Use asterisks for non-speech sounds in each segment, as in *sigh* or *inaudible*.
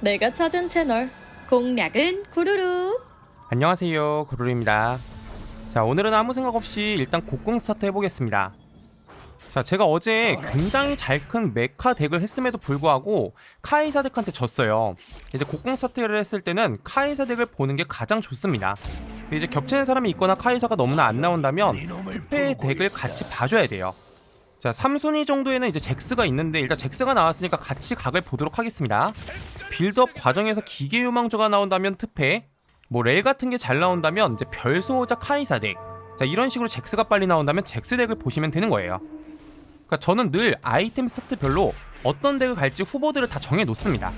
내가 찾은 채널 공략은 구루루. 안녕하세요. 구루루입니다. 자 오늘은 아무 생각 없이 일단 곡궁 스타트 해보겠습니다. 자 제가 어제 굉장히 잘 큰 메카 덱을 했음에도 불구하고 카이사 덱한테 졌어요. 이제 곡궁 스타트를 했을 때는 카이사 덱을 보는 게 가장 좋습니다. 이제 겹치는 사람이 있거나 카이사가 너무나 안 나온다면 특패 덱을 같이 봐줘야 돼요 자 3순위 정도에는 이제 잭스가 있는데 일단 잭스가 나왔으니까 같이 각을 보도록 하겠습니다 빌드업 과정에서 기계 유망주가 나온다면 특패 뭐렐 같은 게 잘 나온다면 이제 별소호자 카이사 덱. 자 이런 식으로 잭스가 빨리 나온다면 잭스 덱을 보시면 되는 거예요. 그러니까 저는 늘 아이템 스타트별로 어떤 덱을 갈지 후보들을 다 정해 놓습니다.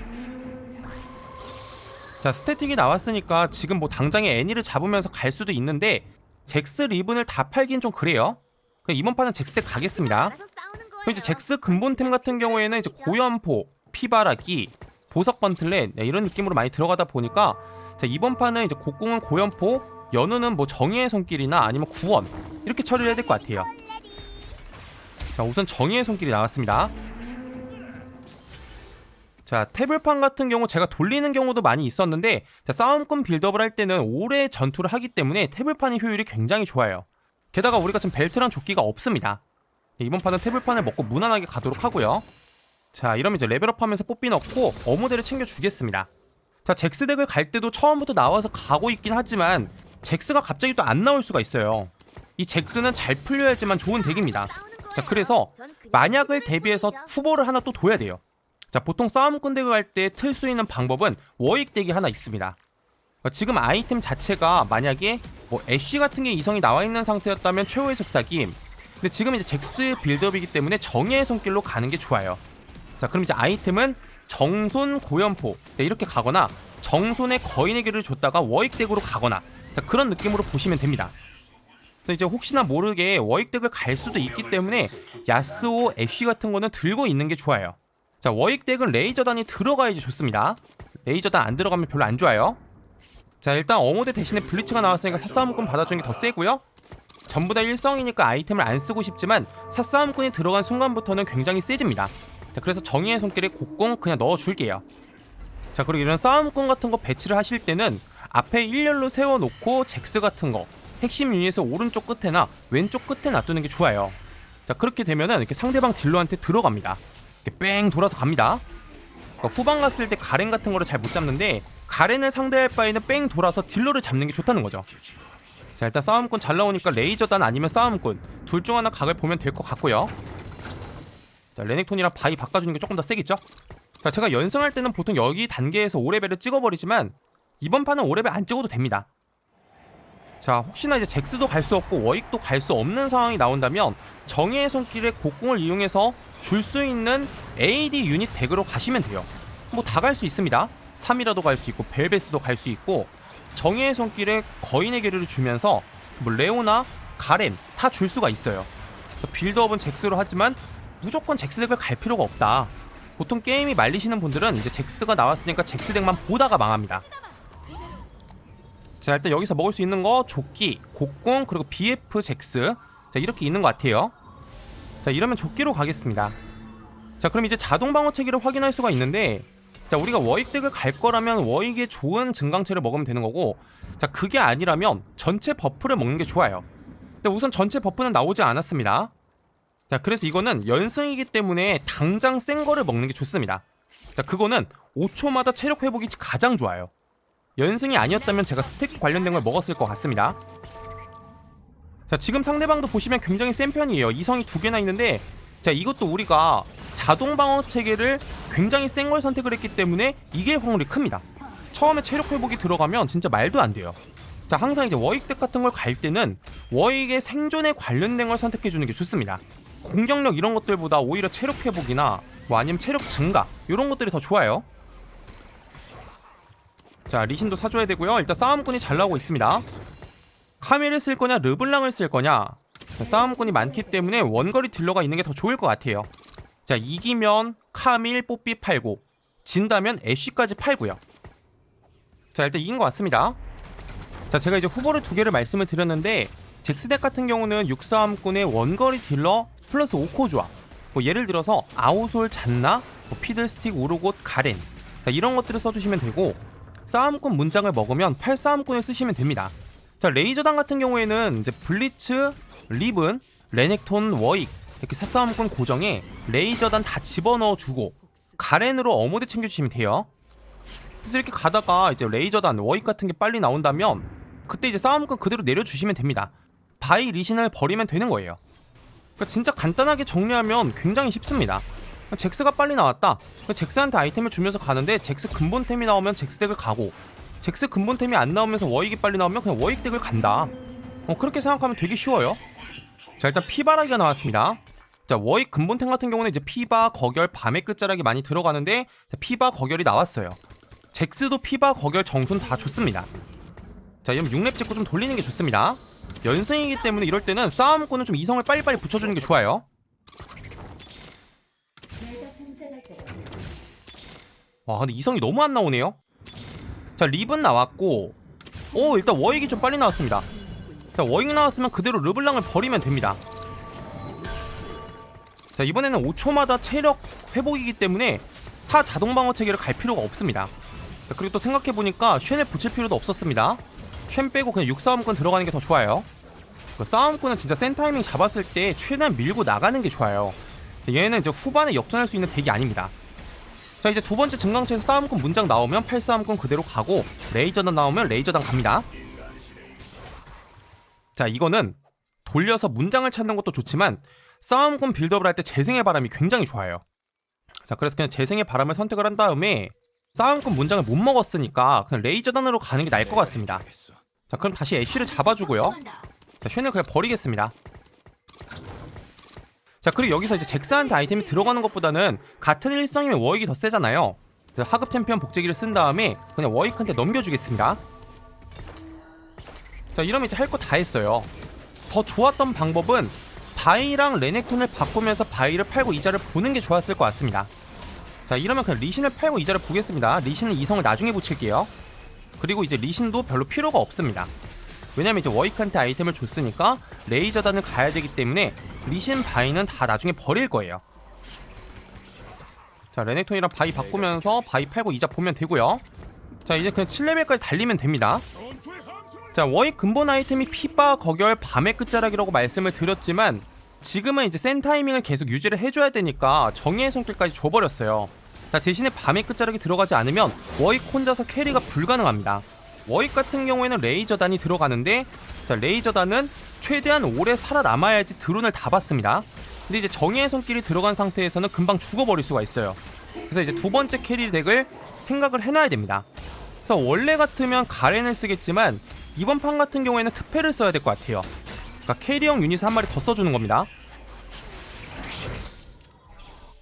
자 스태틱이 나왔으니까 지금 뭐 당장에 애니를 잡으면서 갈 수도 있는데 잭스 리븐을 다 팔긴 좀 그래요. 그냥 이번 판은 잭스 덱 가겠습니다. 그럼 이제 잭스 근본템 같은 경우에는 이제 고연포, 피바라기, 보석 번틀렛 네, 이런 느낌으로 많이 들어가다 보니까 자 이번 판은 이제 곡궁은 고연포, 연우는 뭐 정의의 손길이나 아니면 구원 이렇게 처리를 해야 될 것 같아요. 자 우선 정의의 손길이 나왔습니다. 자 태블판 같은 경우 제가 돌리는 경우도 많이 있었는데 자 싸움꾼 빌드업을 할 때는 오래 전투를 하기 때문에 태블판의 효율이 굉장히 좋아요. 게다가 우리가 지금 벨트랑 조끼가 없습니다. 네, 이번 판은 태블판을 먹고 무난하게 가도록 하고요. 자 이러면 이제 레벨업하면서 뽀삐 넣고 어모델을 챙겨주겠습니다. 자 잭스 덱을 갈 때도 처음부터 나와서 가고 있긴 하지만 잭스가 갑자기 또 안 나올 수가 있어요. 이 잭스는 잘 풀려야지만 좋은 덱입니다. 자 그래서 만약을 대비해서 후보를 하나 또 둬야 돼요. 자 보통 싸움꾼 덱을 할때틀 수 있는 방법은 워익 덱이 하나 있습니다. 그러니까 지금 아이템 자체가 만약에 뭐 애쉬 같은 게 이성이 나와 있는 상태였다면 최후의 속삭임. 근데 지금 이제 잭스의 빌드업이기 때문에 정예의 손길로 가는 게 좋아요. 자 그럼 이제 아이템은 정손 고연포 네, 이렇게 가거나 정손의 거인의 길을 줬다가 워익덱으로 가거나 자, 그런 느낌으로 보시면 됩니다. 그래서 이제 혹시나 모르게 워익덱을 갈 수도 있기 때문에 야스오, 애쉬 같은 거는 들고 있는 게 좋아요. 자 워익덱은 레이저단이 들어가야지 좋습니다. 레이저단 안 들어가면 별로 안 좋아요. 자 일단 어모드 대신에 블리츠가 나왔으니까 사싸움꾼 받아주는 게 더 세고요. 전부 다 일성이니까 아이템을 안 쓰고 싶지만 사싸움꾼이 들어간 순간부터는 굉장히 세집니다. 자, 그래서 정의의 손길에 곡공 그냥 넣어줄게요. 자, 그리고 이런 싸움꾼 같은 거 배치를 하실 때는 앞에 일렬로 세워놓고 잭스 같은 거 핵심 유닛에서 오른쪽 끝에나 왼쪽 끝에 놔두는 게 좋아요. 자, 그렇게 되면은 이렇게 상대방 딜러한테 들어갑니다. 이렇게 뺑 돌아서 갑니다. 그러니까 후방 갔을 때 가렌 같은 거를 잘 못 잡는데 가렌을 상대할 바에는 뺑 돌아서 딜러를 잡는 게 좋다는 거죠. 자, 일단 싸움꾼 잘 나오니까 레이저단 아니면 싸움꾼 둘 중 하나 각을 보면 될 것 같고요. 자, 레넥톤이랑 바이 바꿔주는 게 조금 더 세겠죠? 자, 제가 연승할 때는 보통 여기 단계에서 5레벨을 찍어버리지만 이번 판은 5레벨 안 찍어도 됩니다. 자, 혹시나 이제 잭스도 갈 수 없고 워익도 갈 수 없는 상황이 나온다면 정의의 손길에 곡궁을 이용해서 줄 수 있는 AD 유닛 덱으로 가시면 돼요. 뭐 다 갈 수 있습니다. 3이라도 갈 수 있고 벨베스도 갈 수 있고 정의의 손길에 거인의 길을 주면서 뭐 레오나 가렌 다줄 수가 있어요. 그래서 빌드업은 잭스로 하지만 무조건 잭스 덱을 갈 필요가 없다. 보통 게임이 말리시는 분들은 이제 잭스가 나왔으니까 잭스 덱만 보다가 망합니다. 자 일단 여기서 먹을 수 있는 거 조끼, 곡공 그리고 BF 잭스 자 이렇게 있는 것 같아요. 자 이러면 조끼로 가겠습니다. 자 그럼 이제 자동 방어 체계를 확인할 수가 있는데 자 우리가 워익 덱을 갈 거라면 워익의 좋은 증강체를 먹으면 되는 거고 자 그게 아니라면 전체 버프를 먹는 게 좋아요. 근데 우선 전체 버프는 나오지 않았습니다. 자 그래서 이거는 연승이기 때문에 당장 센 거를 먹는 게 좋습니다 자 그거는 5초마다 체력 회복이 가장 좋아요 연승이 아니었다면 제가 스택 관련된 걸 먹었을 것 같습니다 자 지금 상대방도 보시면 굉장히 센 편이에요 이성이 두 개나 있는데 자 이것도 우리가 자동 방어 체계를 굉장히 센 걸 선택을 했기 때문에 이게 확률이 큽니다 처음에 체력 회복이 들어가면 진짜 말도 안 돼요 자 항상 이제 워익 덱 같은 걸 갈 때는 워익의 생존에 관련된 걸 선택해 주는 게 좋습니다 공격력 이런 것들보다 오히려 체력 회복이나 뭐 아니면 체력 증가 이런 것들이 더 좋아요. 자 리신도 사줘야 되고요. 일단 싸움꾼이 잘 나오고 있습니다. 카밀을 쓸 거냐 르블랑을 쓸 거냐 자, 싸움꾼이 많기 때문에 원거리 딜러가 있는 게 더 좋을 것 같아요. 자 이기면 카밀 뽀삐 팔고 진다면 애쉬까지 팔고요. 자 일단 이긴 것 같습니다. 자 제가 이제 후보를 두 개를 말씀을 드렸는데 잭스덱 같은 경우는 육사함꾼의 원거리 딜러 플러스 5코 조합 뭐 예를 들어서 아우솔 잔나, 뭐 피들스틱 오르곳 가렌 자, 이런 것들을 써주시면 되고 싸움꾼 문장을 먹으면 팔싸움꾼을 쓰시면 됩니다. 자 레이저단 같은 경우에는 이제 블리츠, 리븐, 레넥톤, 워익 이렇게 사싸움꾼 고정에 레이저단 다 집어넣어주고 가렌으로 어모드 챙겨주시면 돼요. 그래서 이렇게 가다가 이제 레이저단, 워익 같은 게 빨리 나온다면 그때 이제 싸움꾼 그대로 내려주시면 됩니다. 바이 리신을 버리면 되는 거예요. 그러니까 진짜 간단하게 정리하면 굉장히 쉽습니다. 잭스가 빨리 나왔다. 그럼 잭스한테 아이템을 주면서 가는데 잭스 근본템이 나오면 잭스 덱을 가고 잭스 근본템이 안 나오면서 워익이 빨리 나오면 그냥 워익 덱을 간다. 어, 그렇게 생각하면 되게 쉬워요. 자 일단 피바라기가 나왔습니다. 자 워익 근본템 같은 경우는 이제 피바, 거결, 밤의 끝자락이 많이 들어가는데 자, 피바, 거결이 나왔어요. 잭스도 피바, 거결, 정순 다 좋습니다. 자 이러면 6렙 찍고 좀 돌리는 게 좋습니다. 연승이기 때문에 이럴 때는 싸움꾼은 좀 이성을 빨리빨리 붙여주는 게 좋아요. 와 근데 이성이 너무 안 나오네요. 자 립은 나왔고 오 일단 워익이 좀 빨리 나왔습니다. 자 워익 나왔으면 그대로 르블랑을 버리면 됩니다. 자 이번에는 5초마다 체력 회복이기 때문에 타 자동 방어 체계를 갈 필요가 없습니다. 자, 그리고 또 생각해 보니까 쉔을 붙일 필요도 없었습니다. 쉔 빼고 그냥 6싸움꾼 들어가는 게 더 좋아요. 그 싸움꾼은 진짜 센 타이밍 잡았을 때 최대한 밀고 나가는 게 좋아요. 자, 얘는 이제 후반에 역전할 수 있는 덱이 아닙니다. 자 이제 두 번째 증강체에서 싸움꾼 문장 나오면 팔싸움꾼 그대로 가고 레이저단 나오면 레이저단 갑니다. 자 이거는 돌려서 문장을 찾는 것도 좋지만 싸움꾼 빌드업을 할 때 재생의 바람이 굉장히 좋아요. 자 그래서 그냥 재생의 바람을 선택을 한 다음에 싸움꾼 문장을 못 먹었으니까 그냥 레이저단으로 가는 게 나을 것 같습니다. 자 그럼 다시 애쉬를 잡아주고요. 자 쉔을 그냥 버리겠습니다. 자 그리고 여기서 이제 잭스한테 아이템이 들어가는 것보다는 같은 일성이면 워익이 더 세잖아요. 그래서 하급 챔피언 복제기를 쓴 다음에 그냥 워익한테 넘겨주겠습니다. 자 이러면 이제 할 거 다 했어요. 더 좋았던 방법은 바이랑 레넥톤을 바꾸면서 바이를 팔고 이자를 보는 게 좋았을 것 같습니다. 자 이러면 그냥 리신을 팔고 이자를 보겠습니다. 리신은 이성을 나중에 붙일게요. 그리고 이제 리신도 별로 필요가 없습니다. 왜냐면 이제 워익한테 아이템을 줬으니까 레이저단을 가야 되기 때문에 리신 바이는 다 나중에 버릴 거예요. 자 레넥톤이랑 바이 바꾸면서 바이 팔고 이자 보면 되고요. 자 이제 그냥 7레벨까지 달리면 됩니다. 자 워익 근본 아이템이 피바 거결 밤의 끝자락이라고 말씀을 드렸지만 지금은 이제 센 타이밍을 계속 유지를 해줘야 되니까 정의의 손길까지 줘버렸어요. 자 대신에 밤의 끝자락이 들어가지 않으면 워익 혼자서 캐리가 불가능합니다. 워익 같은 경우에는 레이저단이 들어가는데 자 레이저단은 최대한 오래 살아남아야지 드론을 다 받습니다. 근데 이제 정의의 손길이 들어간 상태에서는 금방 죽어버릴 수가 있어요. 그래서 이제 두 번째 캐리 덱을 생각을 해놔야 됩니다. 그래서 원래 같으면 가렌을 쓰겠지만 이번 판 같은 경우에는 특패를 써야 될 것 같아요. 그러니까 캐리형 유닛 한 마리 더 써주는 겁니다.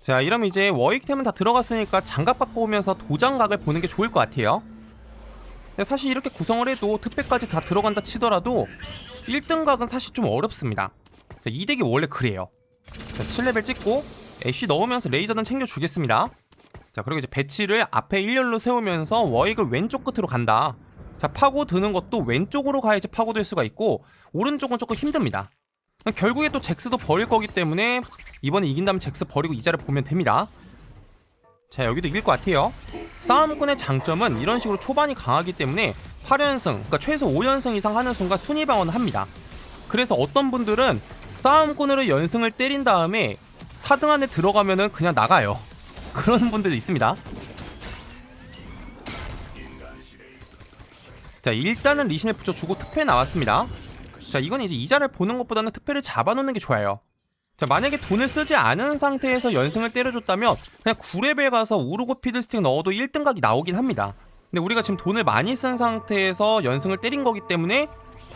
자 이러면 이제 워익템은 다 들어갔으니까 장갑 갖고 오면서 도장각을 보는 게 좋을 것 같아요. 사실 이렇게 구성을 해도 특패까지 다 들어간다 치더라도 1등 각은 사실 좀 어렵습니다. 자, 이 덱이 원래 그래요. 자, 7레벨 찍고 애쉬 넣으면서 레이저는 챙겨주겠습니다. 자 그리고 이제 배치를 앞에 1열로 세우면서 워익을 왼쪽 끝으로 간다. 자 파고 드는 것도 왼쪽으로 가야지 파고될 수가 있고 오른쪽은 조금 힘듭니다. 결국에 또 잭스도 버릴 거기 때문에 이번에 이긴다면 잭스 버리고 이자를 보면 됩니다. 자 여기도 이길 것 같아요. 싸움꾼의 장점은 이런 식으로 초반이 강하기 때문에 8연승, 그러니까 최소 5연승 이상 하는 순간 순위 방어는 합니다. 그래서 어떤 분들은 싸움꾼으로 연승을 때린 다음에 4등 안에 들어가면은 그냥 나가요. 그런 분들도 있습니다. 자 일단은 리신을 붙여주고 특패 나왔습니다. 자 이건 이제 이자를 보는 것보다는 특패를 잡아놓는 게 좋아요. 자 만약에 돈을 쓰지 않은 상태에서 연승을 때려줬다면 그냥 9레벨 가서 우르고 피들스틱 넣어도 1등각이 나오긴 합니다. 근데 우리가 지금 돈을 많이 쓴 상태에서 연승을 때린 거기 때문에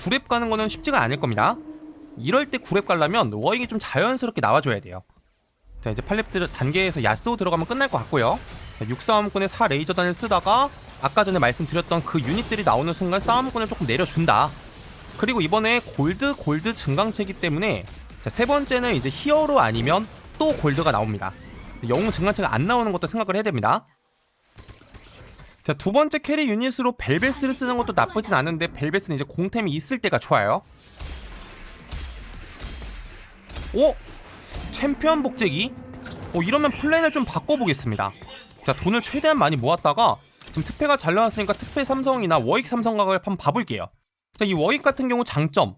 9렙 가는 거는 쉽지가 않을 겁니다. 이럴 때 9렙 가려면 워잉이 좀 자연스럽게 나와줘야 돼요. 자 이제 8렙 단계에서 야스오 들어가면 끝날 것 같고요. 6싸움꾼의 4 레이저단을 쓰다가 아까 전에 말씀드렸던 그 유닛들이 나오는 순간 싸움꾼을 조금 내려준다. 그리고 이번에 골드 골드 증강체이기 때문에 자, 세 번째는 이제 히어로 아니면 또 골드가 나옵니다. 영웅 증강체가 안 나오는 것도 생각을 해야 됩니다. 자, 두 번째 캐리 유닛으로 벨베스를 쓰는 것도 나쁘진 않은데 벨베스는 이제 공템이 있을 때가 좋아요. 오! 챔피언 복제기? 오, 이러면 플랜을 좀 바꿔보겠습니다. 자, 자 돈을 최대한 많이 모았다가 지금 특패가 잘 나왔으니까 특패 삼성이나 워익 삼성각을 한번 봐볼게요. 자 이 워익 같은 경우 장점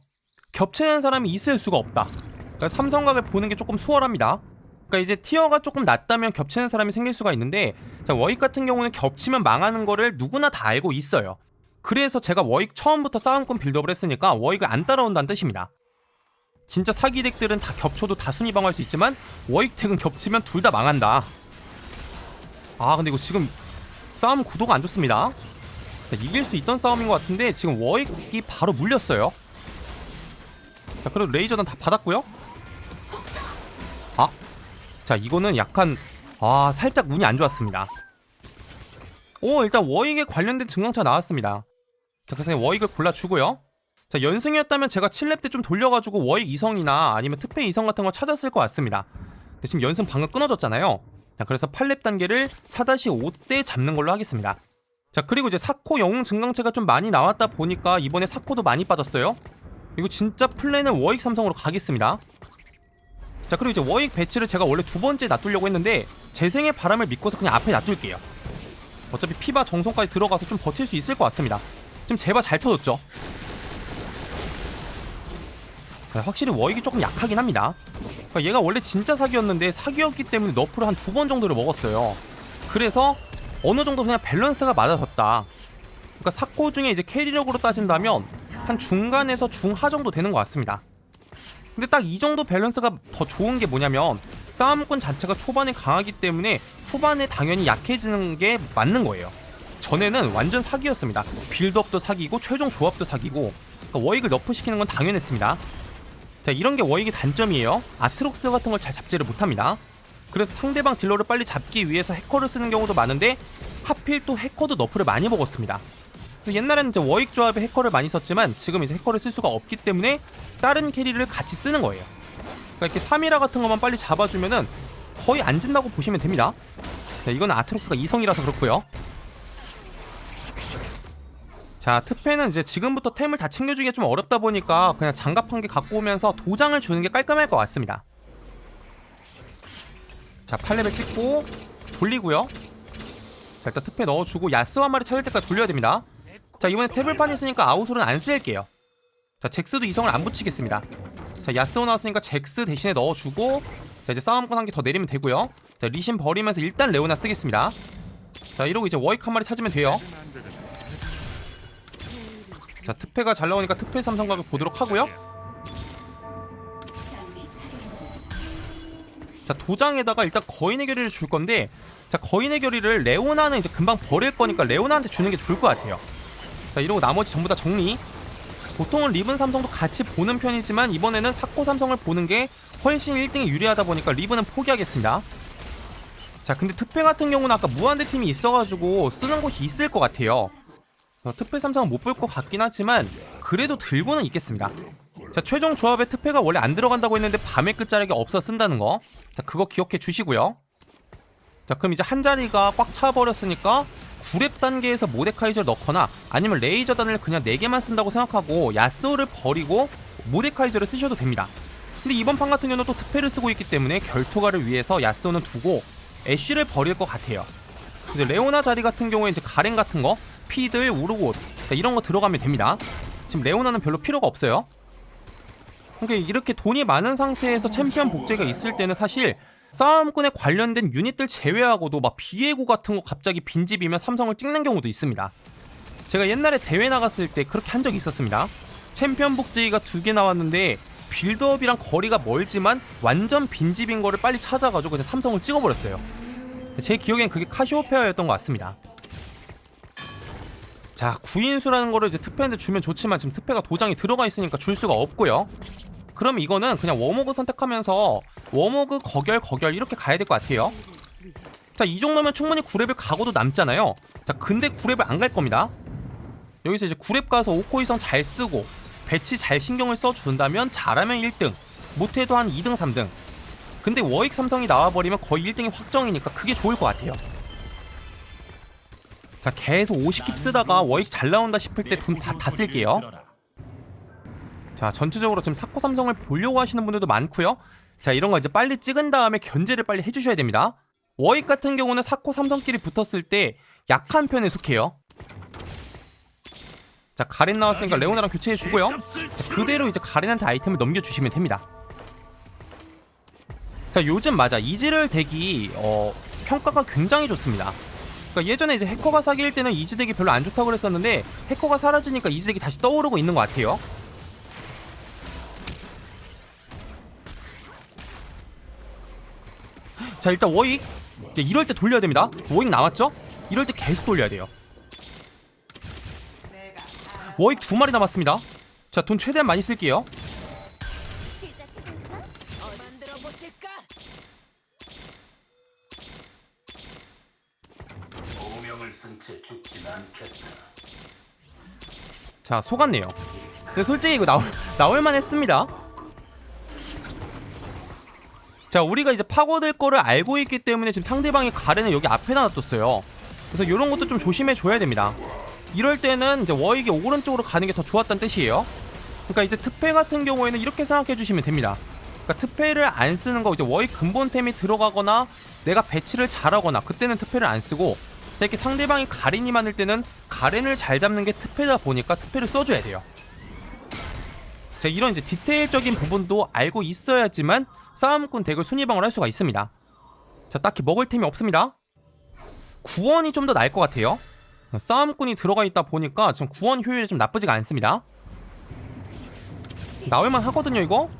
겹치는 사람이 있을 수가 없다. 그러니까 삼성각을 보는 게 조금 수월합니다. 그러니까 이제 티어가 조금 낮다면 겹치는 사람이 생길 수가 있는데 자 워익 같은 경우는 겹치면 망하는 거를 누구나 다 알고 있어요. 그래서 제가 워익 처음부터 싸움꾼 빌드업을 했으니까 워익을 안 따라온다는 뜻입니다. 진짜 사기 덱들은 다 겹쳐도 다 순위방할 수 있지만 워익 덱은 겹치면 둘 다 망한다. 아 근데 이거 지금 싸움 구도가 안 좋습니다. 자, 이길 수 있던 싸움인 것 같은데 지금 워익이 바로 물렸어요. 자 그래도 레이저는 다 받았고요. 아, 자 이거는 약간 아 살짝 운이 안 좋았습니다. 오 일단 워익에 관련된 증강차 나왔습니다. 자 그래서 워익을 골라주고요. 자 연승이었다면 제가 7렙 때 좀 돌려가지고 워익 이성이나 아니면 특패 이성 같은 걸 찾았을 것 같습니다. 근데 지금 연승 방금 끊어졌잖아요. 자 그래서 8렙 단계를 4-5 때 잡는 걸로 하겠습니다. 자 그리고 이제 사코 영웅 증강체가 좀 많이 나왔다 보니까 이번에 사코도 많이 빠졌어요. 이거 진짜 플랜은 워익 삼성으로 가겠습니다. 자 그리고 이제 워익 배치를 제가 원래 두 번째 놔두려고 했는데 재생의 바람을 믿고서 그냥 앞에 놔둘게요. 어차피 피바 정성까지 들어가서 좀 버틸 수 있을 것 같습니다. 지금 제바 잘 터졌죠? 자, 확실히 워익이 조금 약하긴 합니다. 그러니까 얘가 원래 진짜 사기였는데 사기였기 때문에 너프를 한 두 번 정도를 먹었어요. 그래서 어느 정도 그냥 밸런스가 맞아졌다. 그러니까 사코 중에 이제 캐리력으로 따진다면 한 중간에서 중하 정도 되는 것 같습니다. 근데 딱 이 정도 밸런스가 더 좋은 게 뭐냐면 싸움꾼 자체가 초반에 강하기 때문에 후반에 당연히 약해지는 게 맞는 거예요. 전에는 완전 사기였습니다. 빌드업도 사기고 최종 조합도 사기고 그러니까 워익을 너프시키는 건 당연했습니다. 자 이런 게 워익의 단점이에요. 아트록스 같은 걸 잘 잡지를 못합니다. 그래서 상대방 딜러를 빨리 잡기 위해서 해커를 쓰는 경우도 많은데 하필 또 해커도 너프를 많이 먹었습니다. 옛날에는 이제 워익 조합에 해커를 많이 썼지만 지금 이제 해커를 쓸 수가 없기 때문에 다른 캐리를 같이 쓰는 거예요. 그러니까 이렇게 3이라 같은 것만 빨리 잡아주면은 거의 안 진다고 보시면 됩니다. 자, 이건 아트록스가 이성이라서 그렇고요. 자, 특패는 이제 지금부터 템을 다 챙겨주기가 좀 어렵다 보니까 그냥 장갑 한 개 갖고 오면서 도장을 주는 게 깔끔할 것 같습니다. 자, 8레벨 찍고 돌리고요. 자, 일단 특패 넣어주고 야스 한 마리 찾을 때까지 돌려야 됩니다. 자, 이번에 태블판 있으니까 아웃솔은 안 쓸게요. 자, 잭스도 이성을 안 붙이겠습니다. 자, 야스오 나왔으니까 잭스 대신에 넣어주고 자, 이제 싸움꾼 한개 더 내리면 되고요. 자, 리신 버리면서 일단 레오나 쓰겠습니다. 자, 이러고 이제 워익 한 마리 찾으면 돼요. 자, 특패가 잘 나오니까 특패 삼성각을 보도록 하고요. 자, 도장에다가 일단 거인의 결의를 줄 건데 자, 거인의 결의를 레오나는 이제 금방 버릴 거니까 레오나한테 주는 게 좋을 것 같아요. 자, 이러고 나머지 전부 다 정리. 보통은 리븐 삼성도 같이 보는 편이지만 이번에는 사코 삼성을 보는 게 훨씬 1등이 유리하다 보니까 리븐은 포기하겠습니다. 자, 근데 특패 같은 경우는 아까 무한대 팀이 있어가지고 쓰는 곳이 있을 것 같아요. 어, 특패 삼성은 못 볼 것 같긴 하지만 그래도 들고는 있겠습니다. 자 최종 조합에 특패가 원래 안 들어간다고 했는데 밤의 끝자락이 없어 쓴다는 거. 자 그거 기억해 주시고요. 자 그럼 이제 한 자리가 꽉 차버렸으니까 9렙 단계에서 모데카이저를 넣거나 아니면 레이저단을 그냥 4개만 쓴다고 생각하고 야스오를 버리고 모데카이저를 쓰셔도 됩니다. 근데 이번 판 같은 경우는 또 특패를 쓰고 있기 때문에 결투가를 위해서 야스오는 두고 애쉬를 버릴 것 같아요. 이제 레오나 자리 같은 경우에 이제 가렌 같은 거 피들, 우르곳 자, 이런 거 들어가면 됩니다. 지금 레오나는 별로 필요가 없어요. 이렇게 돈이 많은 상태에서 챔피언 복제가 있을 때는 사실 싸움꾼에 관련된 유닛들 제외하고도 막 비에고 같은 거 갑자기 빈집이면 삼성을 찍는 경우도 있습니다. 제가 옛날에 대회 나갔을 때 그렇게 한 적이 있었습니다. 챔피언 복제가 두 개 나왔는데 빌드업이랑 거리가 멀지만 완전 빈집인 거를 빨리 찾아가지고 그냥 삼성을 찍어버렸어요. 제 기억엔 그게 카시오페아였던 것 같습니다. 자, 구인수라는 거를 이제 특패한테 주면 좋지만 지금 특패가 도장이 들어가 있으니까 줄 수가 없고요. 그럼 이거는 그냥 워모그 선택하면서 워모그 거결 거결 이렇게 가야 될 것 같아요. 자, 이 정도면 충분히 9렙을 가고도 남잖아요. 자, 근데 9렙을 안 갈 겁니다. 여기서 이제 9렙 가서 5코 이상 잘 쓰고 배치 잘 신경을 써준다면 잘하면 1등, 못해도 한 2등, 3등. 근데 워익 삼성이 나와버리면 거의 1등이 확정이니까 그게 좋을 것 같아요. 자 계속 50킵 쓰다가 워익 잘 나온다 싶을 때 돈 다 다 쓸게요 자 전체적으로 지금 사코 삼성을 보려고 하시는 분들도 많고요 자 이런 거 이제 빨리 찍은 다음에 견제를 빨리 해주셔야 됩니다 워익 같은 경우는 사코 삼성끼리 붙었을 때 약한 편에 속해요. 자 가렌 나왔으니까 레오나랑 교체해 주고요. 자, 그대로 이제 가렌한테 아이템을 넘겨주시면 됩니다. 자 요즘 맞아 이지를 덱이 어, 평가가 굉장히 좋습니다. 그러니까 예전에 이제 해커가 사기일 때는 이지 덱이 별로 안 좋다고 그랬었는데 해커가 사라지니까 이지 덱이 다시 떠오르고 있는 것 같아요. 자 일단 워익 이럴 때 돌려야 됩니다. 워익 나왔죠? 이럴 때 계속 돌려야 돼요. 워익 두 마리 남았습니다. 자 돈 최대한 많이 쓸게요. 자 속았네요. 근데 솔직히 이거 나올 *laughs* 나올만 했습니다. 자 우리가 이제 파고들 거를 알고 있기 때문에 지금 상대방이 가렌을 여기 앞에다 놔뒀어요. 그래서 이런 것도 좀 조심해 줘야 됩니다. 이럴 때는 이제 워익이 오른쪽으로 가는 게 더 좋았다는 뜻이에요. 그러니까 이제 특패 같은 경우에는 이렇게 생각해 주시면 됩니다. 그러니까 특패를 안 쓰는 거 이제 워익 근본템이 들어가거나 내가 배치를 잘하거나 그때는 특패를 안 쓰고 자, 이렇게 상대방이 가렌이 많을 때는 가렌을 잘 잡는 게 특패다 보니까 특패를 써줘야 돼요. 자 이런 이제 디테일적인 부분도 알고 있어야지만 싸움꾼 덱을 순위방을 할 수가 있습니다. 자 딱히 먹을 템이 없습니다. 구원이 좀 더 나을 것 같아요. 싸움꾼이 들어가 있다 보니까 지금 구원 효율이 좀 나쁘지가 않습니다. 나올만 하거든요 이거.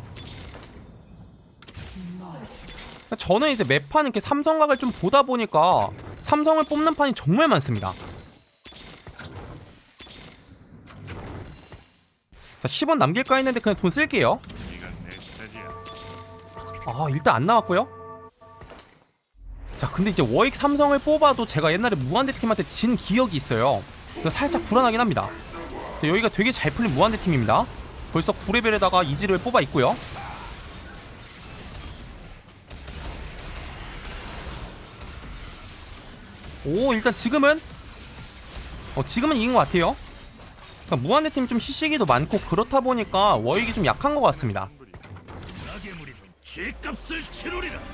저는 이제 매판 이렇게 삼성각을 좀 보다 보니까 삼성을 뽑는 판이 정말 많습니다. 자 10원 남길까 했는데 그냥 돈 쓸게요. 아 일단 안 나왔고요. 자 근데 이제 워익 삼성을 뽑아도 제가 옛날에 무한대 팀한테 진 기억이 있어요. 그래서 살짝 불안하긴 합니다. 자, 여기가 되게 잘 풀린 무한대 팀입니다. 벌써 9레벨에다가 이지를 뽑아 있고요. 오 일단 지금은 어 지금은 이긴 것 같아요. 그러니까 무한대 팀이 좀 시시기도 많고 그렇다 보니까 워익이 좀 약한 것 같습니다.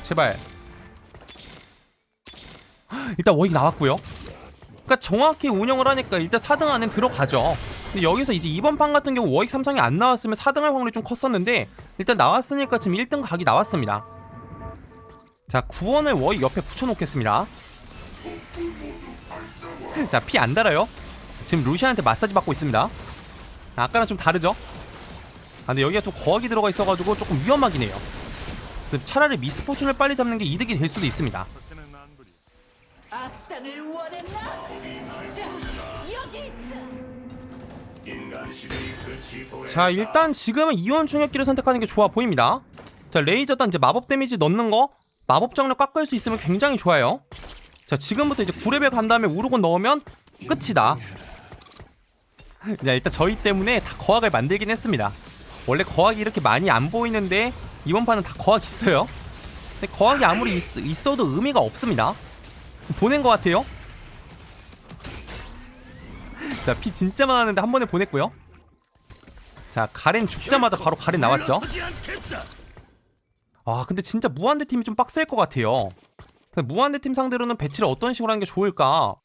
제발. 일단 워익 나왔고요. 그러니까 정확히 운영을 하니까 일단 4등 안에 들어가죠. 근데 여기서 이제 이번 판 같은 경우 워익 삼성이 안 나왔으면 4등 할 확률이 좀 컸었는데 일단 나왔으니까 지금 1등 각이 나왔습니다. 자 구원을 워익 옆에 붙여놓겠습니다. 자 피 안 달아요. 지금 루시안한테 마사지 받고 있습니다. 아까랑 좀 다르죠? 아 근데 여기가 또 거학이 들어가 있어가지고 조금 위험하긴 해요. 그 차라리 미스포춘을 빨리 잡는 게 이득이 될 수도 있습니다. 자, 일단 지금은 이원 중력기를 선택하는 게 좋아 보입니다. 자 레이저 단 이제 마법 데미지 넣는 거 마법 정력 깎을 수 있으면 굉장히 좋아요. 자 지금부터 이제 9레벨 간 다음에 우르곤 넣으면 끝이다. 자 일단 저희 때문에 다 거학을 만들긴 했습니다. 원래 거학이 이렇게 많이 안 보이는데 이번 판은 다 거학 있어요. 근데 거학이 아무리 있, 있어도 의미가 없습니다. 보낸 것 같아요. 자 피 진짜 많았는데 한 번에 보냈고요. 자 가렌 죽자마자 바로 가렌 나왔죠. 아 근데 진짜 무한대 팀이 좀 빡셀 것 같아요. 근데 무한대 팀 상대로는 배치를 어떤 식으로 하는 게 좋을까?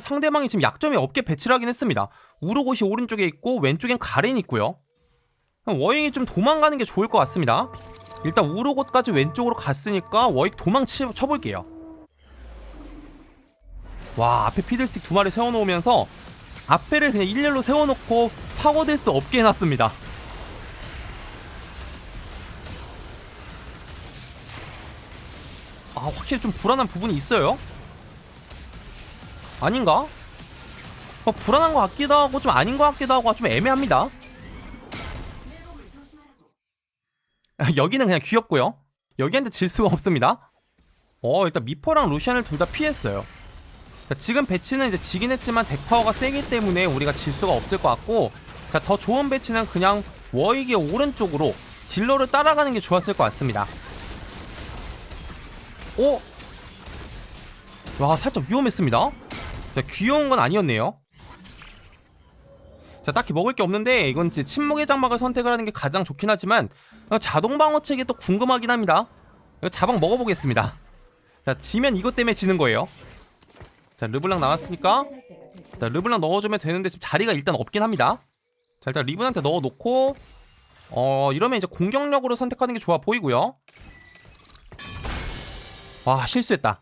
상대방이 지금 약점이 없게 배치를 하긴 했습니다. 우르곳이 오른쪽에 있고 왼쪽엔 가렌이 있고요. 워잉이 좀 도망가는 게 좋을 것 같습니다. 일단 우르곳까지 왼쪽으로 갔으니까 워익 도망 치, 쳐볼게요. 와 앞에 피들스틱 두 마리 세워놓으면서 앞에를 그냥 일렬로 세워놓고 파고들 수 없게 해놨습니다. 확실히 좀 불안한 부분이 있어요. 아닌가? 어, 불안한 것 같기도 하고 좀 아닌 것 같기도 하고 좀 애매합니다. 아, *laughs* 여기는 그냥 귀엽고요. 여기한테 질 수가 없습니다. 어 일단 미퍼랑 루시안을 둘 다 피했어요. 자, 지금 배치는 이제 지긴 했지만 덱 파워가 세기 때문에 우리가 질 수가 없을 것 같고 자더 좋은 배치는 그냥 워익의 오른쪽으로 딜러를 따라가는 게 좋았을 것 같습니다. 오! 와 살짝 위험했습니다. 자 귀여운 건 아니었네요. 자 딱히 먹을 게 없는데 이건 이제 침묵의 장막을 선택을 하는 게 가장 좋긴 하지만 어, 자동 방어 책이 또 궁금하긴 합니다. 자방 먹어보겠습니다. 자 지면 이것 때문에 지는 거예요 자 르블랑 나왔으니까 자 르블랑 넣어주면 되는데 지금 자리가 일단 없긴 합니다 자 일단 리븐한테 넣어놓고 어 이러면 이제 공격력으로 선택하는 게 좋아 보이고요 와 실수했다.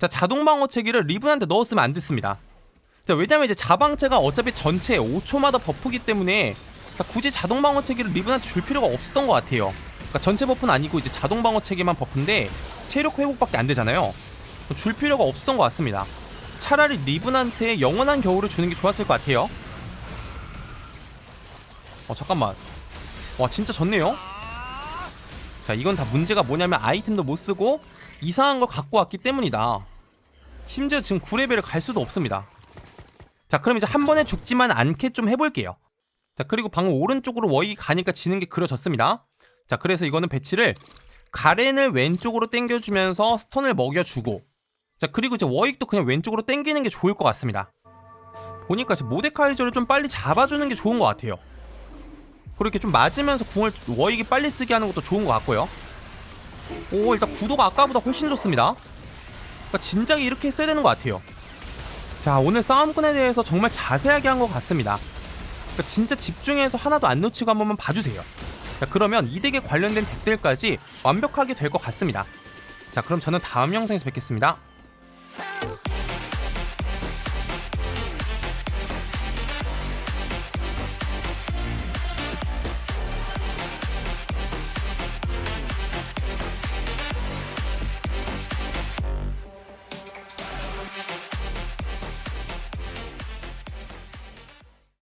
자 자동 방어체기를 리븐한테 넣었으면 안 됐습니다. 자 왜냐면 이제 자방체가 어차피 전체 5초마다 버프기 때문에 자, 굳이 자동 방어체기를 리븐한테 줄 필요가 없었던 것 같아요. 그러니까 전체 버프는 아니고 이제 자동 방어체기만 버프인데 체력 회복밖에 안 되잖아요. 줄 필요가 없었던 것 같습니다. 차라리 리븐한테 영원한 겨울을 주는 게 좋았을 것 같아요. 어 잠깐만. 와 진짜 졌네요? 자 이건 다 문제가 뭐냐면 아이템도 못 쓰고 이상한 걸 갖고 왔기 때문이다. 심지어 지금 9레벨을 갈 수도 없습니다. 자 그럼 이제 한 번에 죽지만 않게 좀 해볼게요. 자 그리고 방금 오른쪽으로 워익이 가니까 지는 게 그려졌습니다. 자 그래서 이거는 배치를 가렌을 왼쪽으로 당겨주면서 스턴을 먹여주고 자 그리고 이제 워익도 그냥 왼쪽으로 당기는 게 좋을 것 같습니다. 보니까 지금 모데카이저를 좀 빨리 잡아주는 게 좋은 것 같아요. 그렇게 좀 맞으면서 궁을 워익이 빨리 쓰게 하는 것도 좋은 것 같고요 오 일단 구도가 아까보다 훨씬 좋습니다. 그러니까 진작에 이렇게 했어야 되는 것 같아요. 자 오늘 싸움꾼에 대해서 정말 자세하게 한 것 같습니다. 그러니까 진짜 집중해서 하나도 안 놓치고 한 번만 봐주세요. 자 그러면 이 덱에 관련된 덱들까지 완벽하게 될 것 같습니다. 자 그럼 저는 다음 영상에서 뵙겠습니다